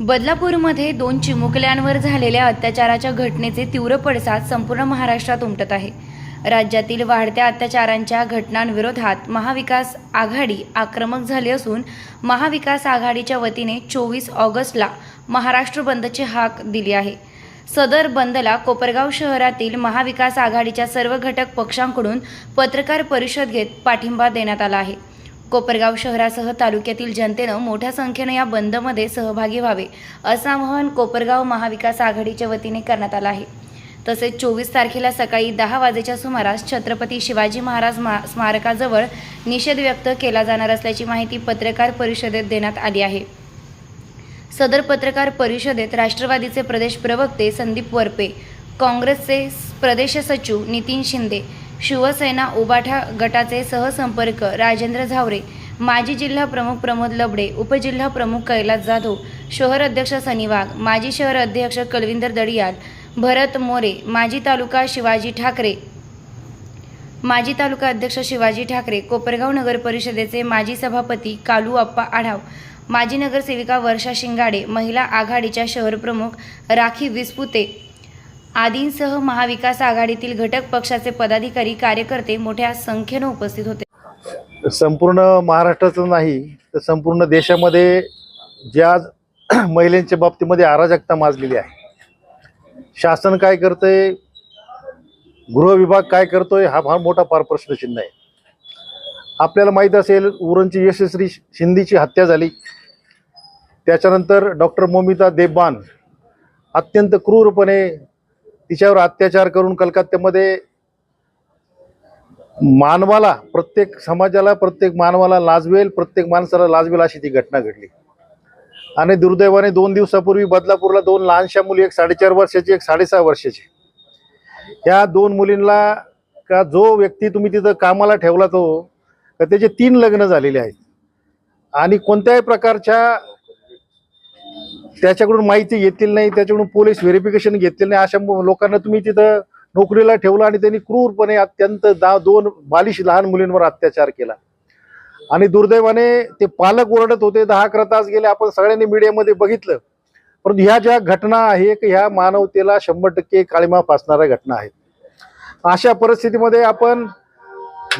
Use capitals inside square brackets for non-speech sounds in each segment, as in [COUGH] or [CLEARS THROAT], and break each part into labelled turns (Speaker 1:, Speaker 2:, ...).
Speaker 1: बदलापूरमध्ये दोन चिमुकल्यांवर झालेल्या अत्याचाराच्या घटनेचे तीव्र पडसाद संपूर्ण महाराष्ट्रात उमटत आहे. राज्यातील वाढत्या अत्याचारांच्या घटनांविरोधात महाविकास आघाडी आक्रमक झाली असून महाविकास आघाडीच्या वतीने चोवीस ऑगस्टला महाराष्ट्र बंदची हाक दिली आहे. सदर बंदला कोपरगाव शहरातील महाविकास आघाडीच्या सर्व घटक पक्षांकडून पत्रकार परिषद घेत पाठिंबा देण्यात आला आहे. कोपरगाव शहरासह तालुक्यातील जनतेनं मोठ्या संख्येनं या बंदमध्ये सहभागी व्हावे असं आवाहन कोपरगाव महाविकास आघाडीच्या वतीने करण्यात आलं आहे. तसेच चोवीस तारखेला सकाळी दहा वाजेच्या सुमारास छत्रपती शिवाजी महाराज मा स्मारकाजवळ निषेध व्यक्त केला जाणार असल्याची माहिती पत्रकार परिषदेत देण्यात आली आहे. सदर पत्रकार परिषदेत राष्ट्रवादीचे प्रदेश प्रवक्ते संदीप वरपे काँग्रेसचे प्रदेश सचिव नितीन शिंदे शिवसेना उबाठा गटाचे सहसंपर्क राजेंद्र झावरे माजी जिल्हा प्रमुख प्रमोद लबडे उपजिल्हा प्रमुख कैलास जाधव शहर अध्यक्ष सनी वाघ माजी शहर अध्यक्ष कलविंदर दडियाल भरत मोरे माजी तालुका शिवाजी ठाकरे. माजी तालुका अध्यक्ष शिवाजी ठाकरे कोपरगाव नगर परिषदेचे माजी सभापती कालू अप्पा आढाव माजी नगरसेविका वर्षा शिंगाडे महिला आघाडीच्या शहरप्रमुख राखी विस्पुते. आदींसह महाविकास आघाडीतील घटक पक्षाचे पदाधिकारी कार्यकर्ते मोठ्या संख्येनं उपस्थित होते.
Speaker 2: संपूर्ण महाराष्ट्राचं नाही तर संपूर्ण देशामध्ये ज्या [CLEARS THROAT] महिलांच्या बाबतीमध्ये अराजकता माजलेली आहे. शासन काय करतंय? गृह विभाग काय करतोय? हा फार मोठा फार प्रश्नचिन्ह आहे. आपल्याला माहीत असेल उरणची यशस्वी शिंदेची हत्या झाली. त्याच्यानंतर डॉक्टर मोमिता देबान अत्यंत क्रूरपणे तिच्यावर अत्याचार करून कलकत्त्यामध्ये मानवाला प्रत्येक समाजाला प्रत्येक मानवाला लाजवेल प्रत्येक माणसाला लाजवेल अशी ती घटना घडली. आणि दुर्दैवाने दोन दिवसापूर्वी बदलापूरला दोन लहानशा मुली एक साडेचार वर्षाची एक साडेसहा वर्षाची. ह्या दोन मुलींना का जो व्यक्ती तुम्ही तिथं कामाला ठेवला तो का त्याचे तीन लग्न झालेले आहेत. आणि कोणत्याही प्रकारच्या त्याच्याकडून माहिती घेतलेली नाही त्याच्याकडून पोलीस व्हेरिफिकेशन घेतलेलं नाही अशा लोकांना तुम्ही तिथं नोकरीला ठेवलं आणि त्यांनी क्रूरपणे अत्यंत दा दोन बालिश लहान मुलींवर अत्याचार केला. आणि दुर्दैवाने ते पालक ओरडत होते दहा अकरा तास गेले आपण सगळ्यांनी मीडियामध्ये बघितलं. परंतु ह्या ज्या घटना आहेत ह्या मानवतेला शंभर टक्के काळीमा फासणाऱ्या घटना आहेत. अशा परिस्थितीमध्ये आपण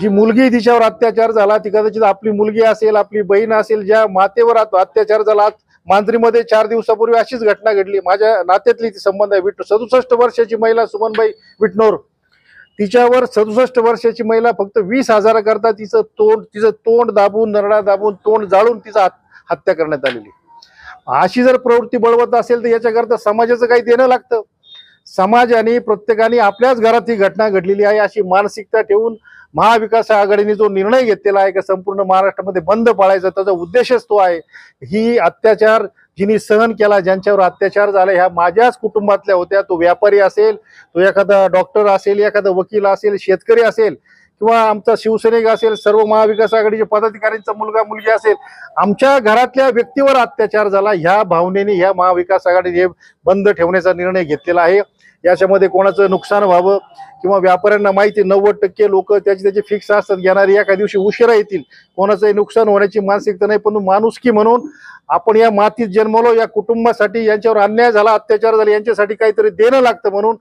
Speaker 2: जी मुलगी तिच्यावर अत्याचार झाला ती कदाचित आपली मुलगी असेल आपली बहीण असेल ज्या मातेवर अत्याचार झाला मांजरीमध्ये चार दिवसापूर्वी अशीच घटना घडली. माझ्या नात्यातली ती संबंध आहे. विट सदुसष्ट वर्षाची महिला सुमनबाई विटनोर तिच्यावर सदुसष्ट वर्षाची महिला फक्त वीस हजाराकरता तिचं तोंड तिचं तोंड दाबून नरडा दाबून तोंड जाळून तिचा हत्या करण्यात आलेली. अशी जर प्रवृत्ती बळवत असेल तर याच्याकरता समाजाचं काही देणं लागतं. समाजाने प्रत्येकाने आपल्याच घरात ही घटना घडलेली आहे अशी मानसिकता ठेवून महाविकास आघाडीने जो निर्णय घेतलेला आहे का संपूर्ण महाराष्ट्रामध्ये बंद पाळायचा त्याचा उद्देशच तो आहे. ही अत्याचार जिने सहन केला ज्यांच्यावर अत्याचार झाला ह्या माझ्याच कुटुंबातल्या होत्या. तो व्यापारी असेल तो एखादा डॉक्टर असेल एखादा वकील असेल शेतकरी असेल किंवा आमचा शिवसैनिक असेल सर्व महाविकास आघाडीच्या पदाधिकाऱ्यांचा मुलगा मुलगी असेल आमच्या घरातल्या व्यक्तीवर अत्याचार झाला ह्या भावनेने ह्या महाविकास आघाडीने हे बंद ठेवण्याचा निर्णय घेतलेला आहे. याच्यामध्ये कोणाचं नुकसान व्हावं किंवा व्यापाऱ्यांना माहिती नव्वद टक्के लोक त्याचे त्याचे फिक्स असतात घेणारे एका दिवशी उशिरा येतील. कोणाचंही नुकसान होण्याची मानसिकता नाही पण माणुसकी म्हणून आपण या मातीत जन्मलो या कुटुंबासाठी यांच्यावर अन्याय झाला अत्याचार झाला यांच्यासाठी काहीतरी देणं लागतं म्हणून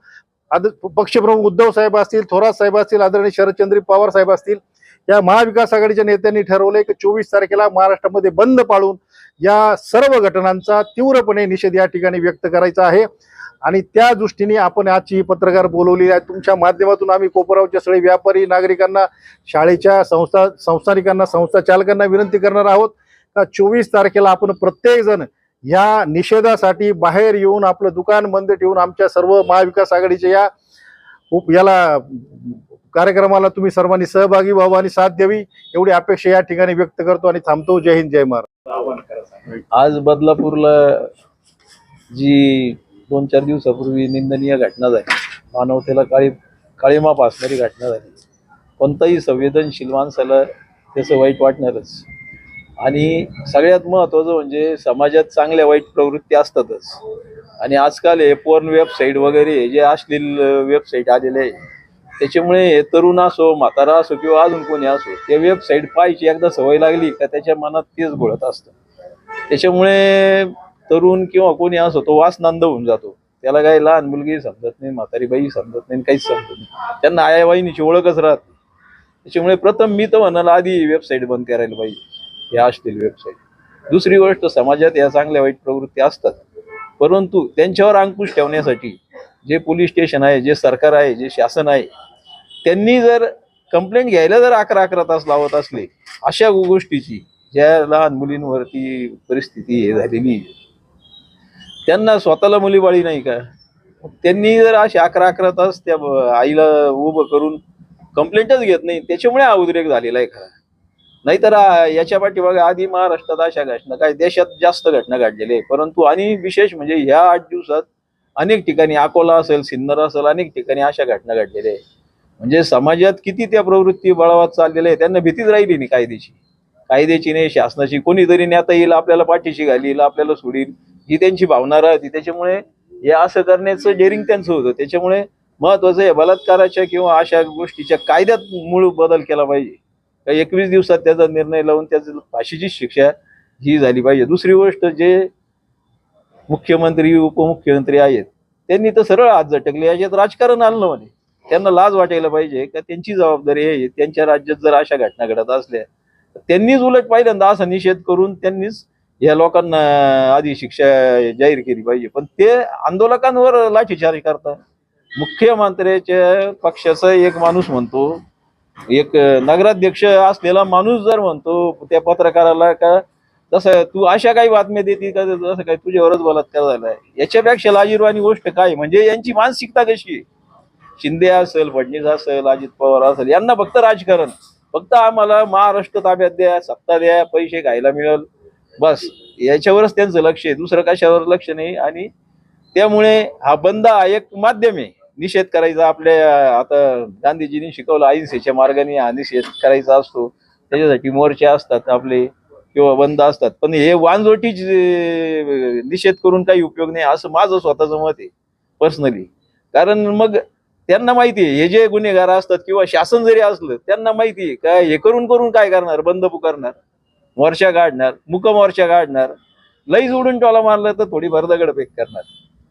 Speaker 2: आद पक्षप्रमुख उद्धव साहेब असतील थोरात साहेब असतील आदरणीय शरदचंद्र पवार साहेब असतील या महाविकास आघाडीच्या नेत्यांनी ठरवलंय की चोवीस तारखेला महाराष्ट्रामध्ये बंद पाळून या सर्व घटनांचा तीव्रपणे निषेध या ठिकाणी व्यक्त करायचा आहे. आणि त्या दृष्टीने आपण आजची ही पत्रकार बोलवली आहे. तुमच्या माध्यमातून आम्ही कोपरावच्या सगळे व्यापारी नागरिकांना शाळेच्या संस्था संस्थानिकांना संस्था चालकांना विनंती करणार आहोत. का चोवीस तारखेला आपण प्रत्येकजण या निषेधासाठी बाहेर येऊन आपलं दुकान बंद ठेवून आमच्या सर्व महाविकास आघाडीच्या या उप याला कार्यक्रमाला तुम्ही सर्वांनी सहभागी व्हावं आणि साथ द्यावी एवढी अपेक्षा या ठिकाणी व्यक्त करतो आणि थांबतो. जय हिंद जय महाराज
Speaker 3: आज बदलापूरला जी दोन चार दिवसापूर्वी निंदनीय घटना झाली. मानवतेला काळी काळीमाप असणारी घटना झाली. कोणताही संवेदनशील माणसाला त्याचं वाईट वाटणारच. आणि सगळ्यात महत्त्वाचं म्हणजे समाजात चांगल्या वाईट प्रवृत्ती असतातच. आणि आजकाल हे पोर्न वेबसाईट वगैरे हे जे अश्लील वेबसाईट आलेले आहे त्याच्यामुळे हे तरुण असो म्हातारा असो किंवा अजून कोणी असो त्या वेबसाईट पाहायची एकदा सवय लागली का त्याच्या मनात तेच घोळत असतं. त्याच्यामुळे तरुण किंवा कोणी असो तो वास नांद होऊन जातो. त्याला काही लहान मुलगी समजत नाही म्हातारी बाई समजत नाही काहीच समजत नाही. त्यांना आयावाहिनीची ओळखच राहत त्याच्यामुळे प्रथम मी तर म्हणाल आधी वेबसाईट बंद करायला पाहिजे. या असतील वेबसाईट दुसरी गोष्ट समाजात या चांगल्या वाईट प्रवृत्ती असतात. परंतु त्यांच्यावर अंकुश ठेवण्यासाठी जे पोलीस स्टेशन आहे जे सरकार आहे जे शासन आहे त्यांनी जर कंप्लेंट घ्यायला जर अकरा अकरा तास लावत असले अशा गोष्टीची ज्या लहान मुलींवरती परिस्थिती हे झालेली आहे, त्यांना स्वतःला मुलीबाळी नाही का? त्यांनी जर असे अकरा अकरा तास त्या आईला उभं करून कंप्लेंटच घेत नाही त्याच्यामुळे हा उद्रेक झालेला आहे खरा. नाहीतर याच्या पाठीमागे आधी महाराष्ट्रात अशा घटना काय देशात जास्त घटना घडलेल्या आहे. परंतु आणि विशेष म्हणजे ह्या आठ दिवसात अनेक ठिकाणी अकोला असेल सिन्नर असेल अनेक ठिकाणी अशा घटना घडलेल्या आहे म्हणजे समाजात किती त्या प्रवृत्ती बळावत चाललेल्या आहे त्यांना भीतीच राहिली नाही कायद्याची कायद्याची नाही शासनाची. कोणीतरी नेता येईल आपल्याला पाठीशी घालील आपल्याला सोडील. जी त्यांची भावना राहते त्याच्यामुळे हे असं करण्याचं डेअरिंग त्यांचं होतं. त्याच्यामुळे महत्वाचं आहे बलात्काराच्या किंवा अशा गोष्टीच्या कायद्यात मूळ बदल केला पाहिजे. एकवीस दिवसात त्याचा निर्णय लावून त्याची फाशीची शिक्षा ही झाली पाहिजे. दुसरी गोष्ट जे मुख्यमंत्री उपमुख्यमंत्री आहेत त्यांनी तर सरळ हात झटकले. याच्यात राजकारण आणलं म्हणे. त्यांना लाज वाटायला पाहिजे का त्यांची जबाबदारी आहे? त्यांच्या राज्यात जर अशा घटना घडत असल्या तर त्यांनीच उलट पहिल्यांदा असा निषेध करून त्यांनीच या लोकांना आधी शिक्षा जाहीर केली पाहिजे. पण ते आंदोलकांवर लाठीचार्ज करतात. मुख्यमंत्र्याच्या पक्षाचा एक माणूस म्हणतो एक नगराध्यक्ष असलेला माणूस जर म्हणतो त्या पत्रकाराला का तसं तू अशा काही बातम्या देते का जसं काय तुझ्यावरच बलात्कार झालाय? याच्यापेक्षा लाजीरवाणी गोष्ट काय? म्हणजे यांची मानसिकता कशी आहे? शिंदे असेल फडणवीस असेल अजित पवार असेल यांना फक्त राजकारण. फक्त आम्हाला महाराष्ट्र ताब्यात द्या सत्ता द्या पैसे खायला मिळेल. बस याच्यावरच त्यांचं लक्ष आहे. दुसरं कशावर लक्ष नाही. आणि त्यामुळे हा बंद हा एक माध्यम आहे. निषेध करायचा आपल्या आता गांधीजींनी शिकवलं अहिंसेच्या मार्गाने हा निषेध करायचा असतो. त्याच्यासाठी मोर्चे असतात आपले किंवा बंद असतात. पण हे वानजोटी निषेध करून काही उपयोग नाही असं माझं स्वतःचं मत आहे पर्सनली कारण मग त्यांना माहिती आहे हे जे गुन्हेगार असतात किंवा शासन जरी असलं त्यांना माहिती आहे का हे करून करून काय करणार बंद पुकारणार. मोर्चा काढणार मुक मोर्चा काढणार लई उडून टोला मारलं तर थोडी भरदगड फेक करणार.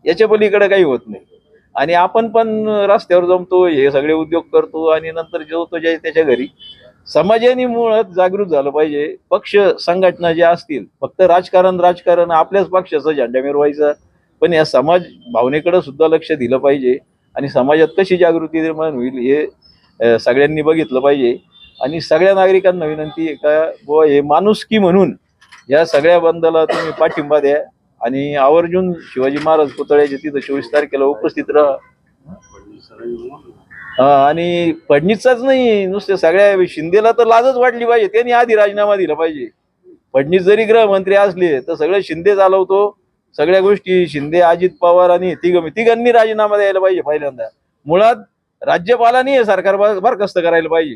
Speaker 3: याच्या पलीकडे काही होत नाही. आणि आपण पण रस्त्यावर जमतो हे सगळे उद्योग करतो आणि नंतर जेवतो जे त्याच्या घरी. समाजाने मुळात जागृत झालं पाहिजे. पक्ष संघटना ज्या असतील फक्त राजकारण राजकारण आपल्याच पक्षाचा झेंडा मिरवायचा. पण या समाज भावनेकडे सुद्धा लक्ष दिलं पाहिजे. आणि समाजात कशी जागृती निर्माण होईल हे सगळ्यांनी बघितलं पाहिजे. आणि सगळ्या नागरिकांना विनंती आहे का बुवा हे माणुसकी म्हणून या सगळ्या बंदला तुम्ही पाठिंबा द्या आणि आवर्जून शिवाजी महाराज पुतळ्याच्या तिथं चोवीस तारखेला उपस्थित राहा. हा, आणि फडणीसचाच नाही नुसते सगळ्या शिंदेला तर लाजच वाटली पाहिजे त्यांनी आधी राजीनामा दिला पाहिजे. फडणीस जरी गृहमंत्री असले तर सगळं शिंदे चालवतो. सगळ्या गोष्टी शिंदे अजित पवार आणि तिघ तिघांनी राजीनामा द्यायला पाहिजे पहिल्यांदा. मुळात राज्यपालांनी हे सरकार बरखास्त करायला पाहिजे.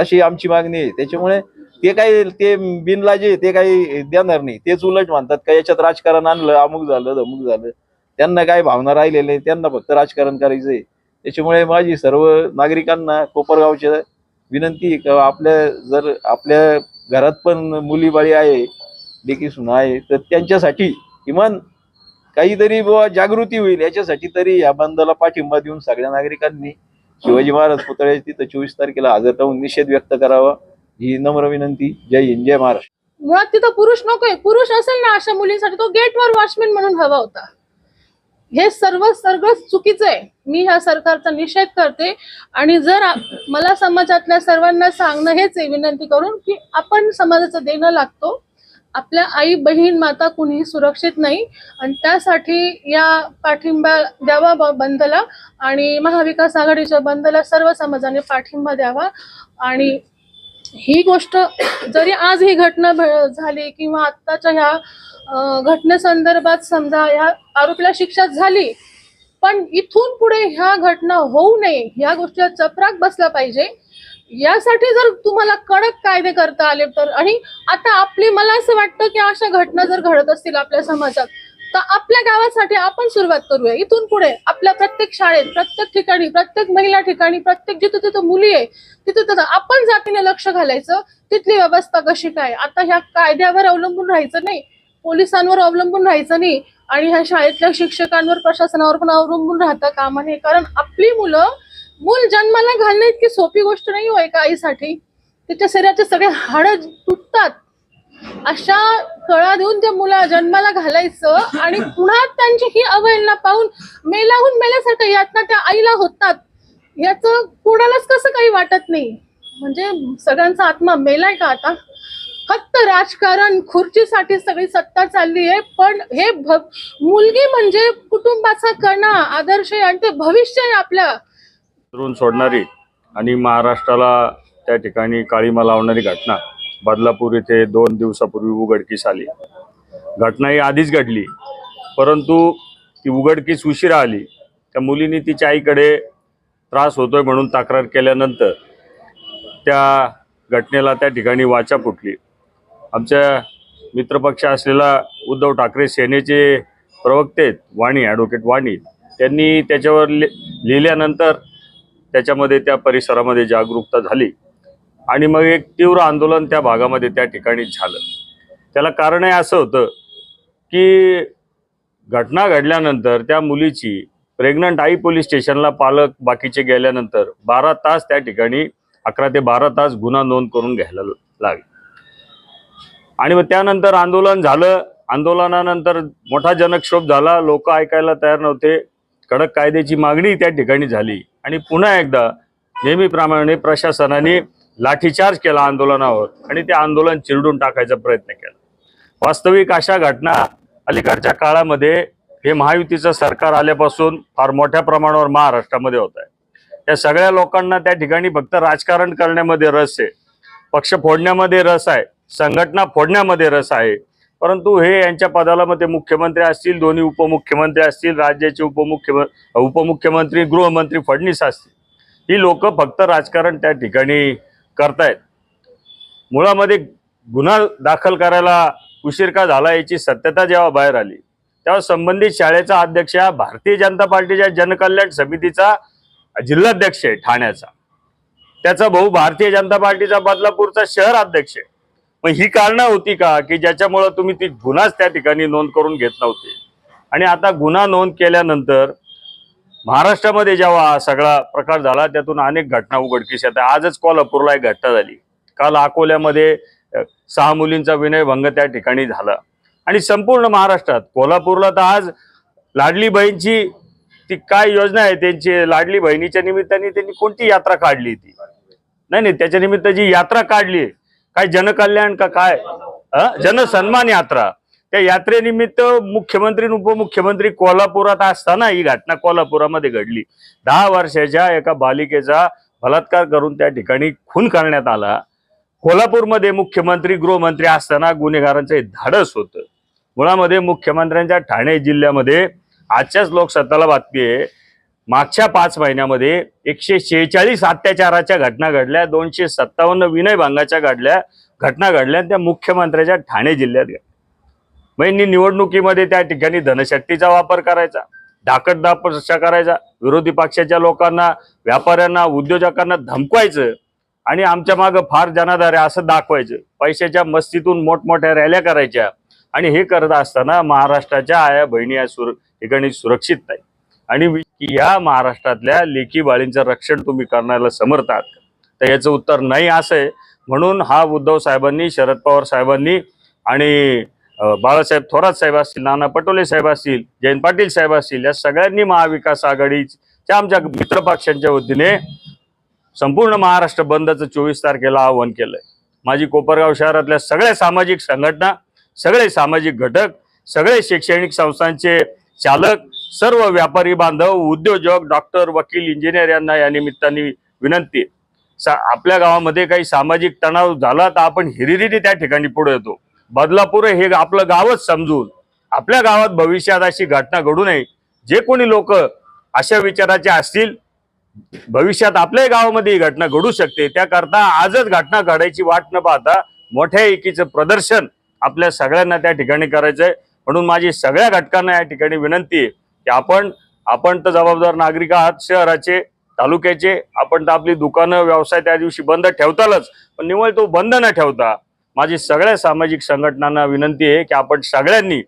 Speaker 3: अशी आमची मागणी आहे. त्याच्यामुळे ते काही ते बिनलाजे ते काही देणार नाही. तेच उलट मानतात का याच्यात राजकारण आणलं अमुक झालं धमुक झालं. त्यांना काही भावना राहिलेली नाही त्यांना फक्त राजकारण करायचंय. त्याच्यामुळे माझी सर्व नागरिकांना कोपरगावच्या विनंती किंवा आपल्या जर आपल्या घरात पण मुलीबाळी आहे देखील सुना आहे तर त्यांच्यासाठी किमान काहीतरी बुवा जागृती होईल. याच्यासाठी तरी या बंदला पाठिंबा देऊन सगळ्या नागरिकांनी शिवाजी महाराज पुतळे तिथं चोवीस तारखेला हजर राहून निषेध व्यक्त करावा ही नम्र विनंती. जय हिंद जय महाराष्ट्र.
Speaker 4: मुळात तिथं पुरुष नकोय. पुरुष असेल ना अशा मुलींसाठी तो गेटवर वॉचमॅन म्हणून हवा होता. हे सर्व सर्व चुकीचं आहे. मी ह्या सरकारचा निषेध करते. आणि जर मला समाजातल्या सर्वांना सांगणं हेच आहे विनंती करून की आपण समाजाचं देणं लागतो. आपल्या आई बहीण माता कुणीही सुरक्षित नाही. आणि त्यासाठी या पाठिंबा द्यावा ब- बंदला आणि महाविकास आघाडीच्या बंदला सर्व समाजाने पाठिंबा द्यावा. आणि ही गोष्ट जरी आज ही घटना झाली किंवा आत्ताच्या ह्या घटनेसंदर्भात समजा ह्या आरोपीला शिक्षा झाली पण इथून पुढे ह्या घटना होऊ नये ह्या गोष्टीला चपराक बसला पाहिजे. यासाठी जर तुम्हाला कडक कायदे करता आले तर आणि आता आपली मला असं वाटतं की अशा घटना जर घडत असतील आपल्या समाजात तर आपल्या गावासाठी आपण सुरुवात करूया. इथून पुढे आपल्या प्रत्येक शाळेत प्रत्येक ठिकाणी प्रत्येक महिला ठिकाणी प्रत्येक जिथे तिथं मुली आहे तिथं तिथं आपण जातीने लक्ष घालायचं तिथली व्यवस्था कशी काय? आता ह्या कायद्यावर अवलंबून राहायचं नाही पोलिसांवर अवलंबून राहायचं नाही आणि ह्या शाळेतल्या शिक्षकांवर प्रशासनावर पण अवलंबून राहता कामा नये कारण आपली मुलं मूल जन्माला घालणं इतकी सोपी गोष्ट नाही हो एका आईसाठी. तिच्या शरीराचे सगळे हाडं तुटतात. अशा कळा देऊन त्या मुला जन्माला घालायचं आणि पुन्हा त्यांची ही अवहेलना पाहून मेलाहून मेल्यासारखं यातना त्या आईला होतात. याचं कोणालाच कसं काही वाटत नाही. म्हणजे सगळ्यांचा आत्मा मेलाय का आता? फक्त राजकारण खुर्चीसाठी सगळी सत्ता चालली आहे पण हे भ- मुलगी म्हणजे कुटुंबाचा कणा आदर्श आहे आणि ते भविष्य आहे आपल्या
Speaker 5: धरून सोडणारी आणि महाराष्ट्राला त्या ठिकाणी काळीमा लावणारी घटना. बदलापूर येथे दोन दिवसापूर्वी उघडकीस आली. घटना ही आधीच घडली. परंतु ती उघडकीस उशिरा आली. त्या मुलीने तिच्या आईकडे त्रास होतोय म्हणून तक्रार केल्यानंतर त्या घटनेला त्या ठिकाणी वाचा फुटली. आमच्या मित्रपक्ष असलेला उद्धव ठाकरे सेनेचे प्रवक्ते वाणी ॲडव्होकेट वाणी त्यांनी त्याच्यावर लि लिहिल्यानंतर त्याच्यामध्ये त्या परिसरामध्ये जागरूकता झाली. आणि मग एक तीव्र आंदोलन त्या भागामध्ये त्या ठिकाणी झालं. त्याला कारणही असं होतं की घटना घडल्यानंतर त्या मुलीची प्रेग्नंट आई पोलीस स्टेशनला पालक बाकीचे गेल्यानंतर बारा तास त्या ठिकाणी अकरा ते बारा तास गुन्हा नोंद करून घ्यायला लागले. आणि मग त्यानंतर आंदोलन झालं. आंदोलनानंतर मोठा जनक्षोभ झाला. लोक ऐकायला तयार नव्हते. कडक कायद्याची मागणी त्या ठिकाणी झाली. आणि पुन्हा एकदा नेहमीप्रमाणे प्रशासनाने लाठीचार्ज केला आंदोलनावर आणि ते आंदोलन चिरडून टाकायचा प्रयत्न केला. वास्तविक अशा घटना अलीकडच्या काळामध्ये हे महायुतीचं सरकार आल्यापासून फार मोठ्या प्रमाणावर महाराष्ट्रामध्ये होत आहे. या सगळ्या लोकांना त्या ठिकाणी फक्त राजकारण करण्यामध्ये रस आहे. पक्ष फोडण्यामध्ये रस आहे. संघटना फोडण्यामध्ये रस आहे. परंतु हे यांच्या पदाला मग ते मुख्यमंत्री असतील दोन्ही उपमुख्यमंत्री असतील राज्याचे उपमुख्यम उपमुख्यमंत्री गृहमंत्री फडणवीस असतील. ही लोक फक्त राजकारण त्या ठिकाणी करतायत. मुळामध्ये गुन्हा दाखल करायला उशीर का झाला याची सत्यता जेव्हा बाहेर आली तेव्हा संबंधित शाळेचा अध्यक्ष हा भारतीय जनता पार्टीच्या जनकल्याण समितीचा जिल्हाध्यक्ष आहे ठाण्याचा. त्याचा भाऊ भारतीय जनता पार्टीचा बदलापूरचा शहर अध्यक्ष आहे. मग ही कारणं होती का की ज्याच्यामुळं तुम्ही ती गुन्हाच त्या ठिकाणी नोंद करून घेत नव्हते? आणि आता गुन्हा नोंद केल्यानंतर महाराष्ट्रामध्ये जेव्हा सगळा प्रकार झाला त्यातून अनेक घटना उघडकीस येतात. आजच कोल्हापूरला एक घटना झाली. काल अकोल्यामध्ये सहा मुलींचा विनयभंग त्या ठिकाणी झाला. आणि संपूर्ण महाराष्ट्रात कोल्हापूरला तर आज लाडली बहीणची ती काय योजना आहे त्यांची लाडली बहिणीच्या निमित्ताने त्यांनी कोणती यात्रा काढली ती नाही नाही त्याच्या निमित्त जी यात्रा काढली काय जनकल्याण का काय? जनसन्मान यात्रा. त्या यात्रेनिमित्त मुख्यमंत्री उपमुख्यमंत्री कोल्हापुरात असताना ही घटना कोल्हापुरामध्ये घडली. दहा वर्षाच्या एका बालिकेचा बलात्कार करून त्या ठिकाणी खून करण्यात आला. कोल्हापूरमध्ये मुख्यमंत्री गृहमंत्री असताना गुन्हेगारांचं हे धाडस होतं. मुळामध्ये मुख्यमंत्र्यांच्या ठाणे जिल्ह्यामध्ये आजच्याच लोकसत्ताला बातमी आहे. मागच्या पाच महिन्यामध्ये एकशे शेहेचाळीस अत्याचाराच्या घटना घडल्या दोनशे सत्तावन्न विनयभंगाच्या घडल्या घटना घडल्या त्या मुख्यमंत्र्याच्या ठाणे जिल्ह्यात घडल्या. मग निवडणुकीमध्ये त्या ठिकाणी धनशक्तीचा वापर करायचा डाकटदापशा करायचा विरोधी पक्षाच्या लोकांना व्यापाऱ्यांना उद्योजकांना धमकवायचं आणि आमच्या मागं फार जनाधार आहे असं दाखवायचं. पैशाच्या मस्तीतून मोठमोठ्या रॅल्या करायच्या आणि हे करत असताना महाराष्ट्राच्या आया बहिणी या सुर ठिकाणी सुरक्षित नाही. आणि या महाराष्ट्रातल्या लेखी बाळींचं रक्षण तुम्ही करण्याला समर्थ आहात तर याचं उत्तर नाही असं आहे. म्हणून हा उद्धव साहेबांनी शरद पवार साहेबांनी आणि बाळासाहेब थोरात साहेब असतील नाना पटोले साहेब असतील जयंत पाटील साहेब असतील या सगळ्यांनी महाविकास आघाडीच्या आमच्या मित्रपक्षांच्या वतीने संपूर्ण महाराष्ट्र बंदचं चोवीस तारखेला आवाहन केलंय. माझी कोपरगाव शहरातल्या सगळ्या सामाजिक संघटना सगळे सामाजिक घटक सगळे शैक्षणिक संस्थांचे चालक सर्व व्यापारी बांधव उद्योजक डॉक्टर वकील इंजिनियर यांना या निमित्ताने विनंती. आहे. सा- आपल्या गावामध्ये काही सामाजिक तणाव झाला तर आपण हिरिरीने त्या ठिकाणी पुढे येतो. बदलापूर हे आपलं गावच समजून आपल्या गावात भविष्यात अशी घटना घडू नये. जे कोणी लोक अशा विचाराचे असतील भविष्यात आपल्याही गावामध्ये ही घटना घडू शकते. त्याकरता आजच घटना घडायची वाट न पाहता मोठ्या एकीचं प्रदर्शन आपल्या सगळ्यांना त्या ठिकाणी करायचं आहे म्हणून माझी सगळ्या घटकांना या ठिकाणी विनंती आहे. की आपण आपण तर जबाबदार नागरिक आहात शहराचे तालुक्याचे आपण तर आपली दुकानं व्यवसाय त्या दिवशी बंद ठेवतालच. पण निवळ तो बंद न ठेवता माझी सगळ्या सामाजिक संघटनांना विनंती आहे की आपण सगळ्यांनी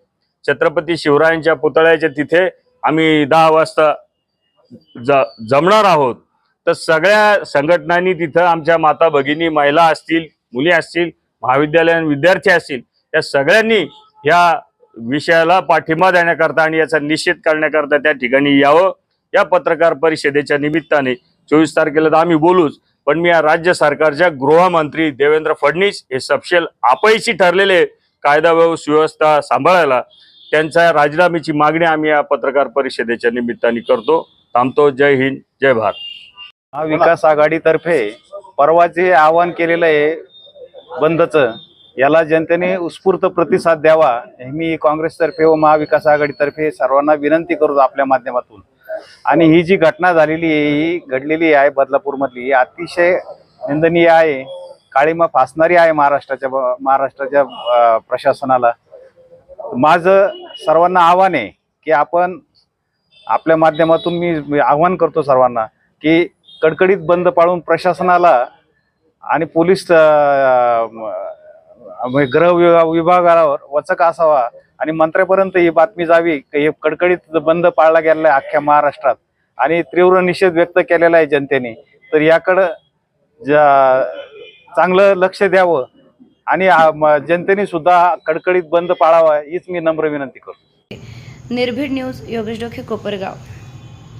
Speaker 5: छत्रपती शिवरायांच्या पुतळ्याच्या तिथे आम्ही दहा वाजता ज जमणार आहोत. तर सगळ्या संघटनांनी तिथं आमच्या माता भगिनी महिला असतील मुली असतील महाविद्यालयीन विद्यार्थी असतील त्या सगळ्यांनी या विषयाला पाठिंबा देण्याकरता आणि याचा निषेध करण्याकरता त्या ठिकाणी यावं. या पत्रकार परिषदेच्या निमित्ताने चोवीस तारखेला तर आम्ही बोलूच पण मी या राज्य सरकारच्या गृहमंत्री देवेंद्र फडणवीस हे सपशेल आपयशी ठरलेले कायदा सुव्यवस्था सांभाळायला त्यांच्या राजीनाम्याची मागणी आम्ही या पत्रकार परिषदेच्या निमित्ताने करतो. थांबतो. जय हिंद. जय भारत.
Speaker 6: महाविकास आघाडीतर्फे परवा जे आवाहन केलेलं आहे बंदचं. याला जनतेने उत्स्फूर्त प्रतिसाद द्यावा हे मी काँग्रेसतर्फे व महाविकास आघाडीतर्फे सर्वांना विनंती करतो आपल्या माध्यमातून. आणि ही जी घटना झालेली आहे ही घडलेली आहे बदलापूरमधली ही अतिशय निंदनीय आहे काळीमा फासणारी आहे महाराष्ट्राच्या महाराष्ट्राच्या प्रशासनाला. माझं सर्वांना आव्हान आहे की आपण आपल्या माध्यमातून मी मी आव्हान करतो सर्वांना की कडकडीत बंद पाळून प्रशासनाला आणि पोलीस म्हणजे अं, गृह विभागावर वचक असावा आणि मंत्र्यापर्यंत ही बातमी जावी हे कडकडीत बंद पाळला गेलेला आहे अख्ख्या महाराष्ट्रात. आणि तीव्र निषेध व्यक्त केलेला आहे जनतेने. तर याकडं ज्या चांगलं लक्ष द्यावं आणि जनतेने सुद्धा कडकडीत बंद पाळावा हीच मी नम्र विनंती करतो.
Speaker 1: निर्भीड न्यूज योगेश डोके कोपरगाव.